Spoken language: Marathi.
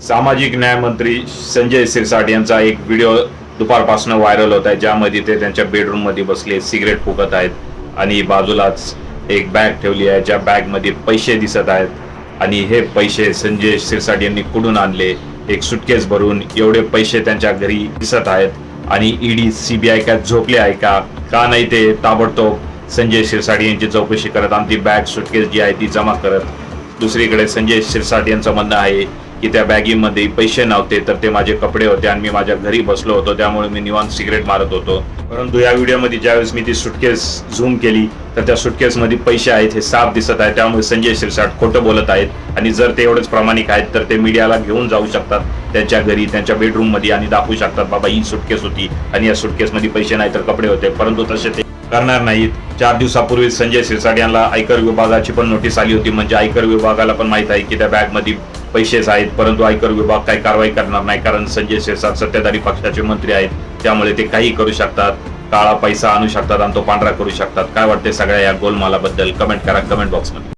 सामाजिक न्यायमंत्री संजय सिरसाट यांचा एक व्हिडिओ दुपारपासून व्हायरल होत आहे ज्यामध्ये ते त्यांच्या बेडरूममध्ये बसले सिगरेट फुकत आहेत आणि बाजूलाच एक बॅग ठेवली आहे ज्या बॅगमध्ये पैसे दिसत आहेत. आणि हे पैसे संजय सिरसाट यांनी कुठून आणले? एक सुटकेस भरून एवढे पैसे त्यांच्या घरी दिसत आहेत. आणि ईडी सीबीआय काय झोपले आहे का? का नाही ते ताबडतोब संजय शिरसाट यांची चौकशी करत आमची बॅग सुटकेस जी आहे ती जमा करत. दुसरीकडे संजय शिरसाट यांचं म्हणणं आहे की त्या बॅगीमध्ये पैसे नव्हते तर ते माझे कपडे होते आणि मी माझ्या घरी बसलो होतो. त्यामुळे मी निवांत सिगरेट मारत होतो. परंतु या व्हिडिओमध्ये ज्यावेळेस मी ती सुटकेस झूम केली तर त्या सुटकेसमध्ये पैसे आहेत हे साफ दिसत आहे त्यामुळे संजय शिरसाट खोटं बोलत आहेत. आणि जर ते एवढेच प्रामाणिक आहेत तर ते मीडियाला घेऊन जाऊ शकतात. त्यांच्या घरी त्यांच्या बेडरूममध्ये आणि दाखवू शकतात बाबा ही सुटकेस होती आणि या सुटकेसमध्ये पैसे नाही तर कपडे होते. परंतु तसे ते करणार नाहीत. चार दिवसापूर्वी संजय सिरसाट यांना आयकर विभागाची पण नोटीस आली होती. म्हणजे आयकर विभागाला पण माहीत आहे की त्या बॅगमध्ये पैसेच आहेत परंतु आयकर विभाग काही कारवाई करणार नाही कारण संजय सिरसाट सत्ताधारी पक्षाचे मंत्री आहेत. त्यामुळे ते काही करू शकतात काळा पैसा आणू शकतात आणि तो पांढरा करू शकतात. काय वाटते सगळ्या या गोलमालाबद्दल? कमेंट करा कमेंट बॉक्समध्ये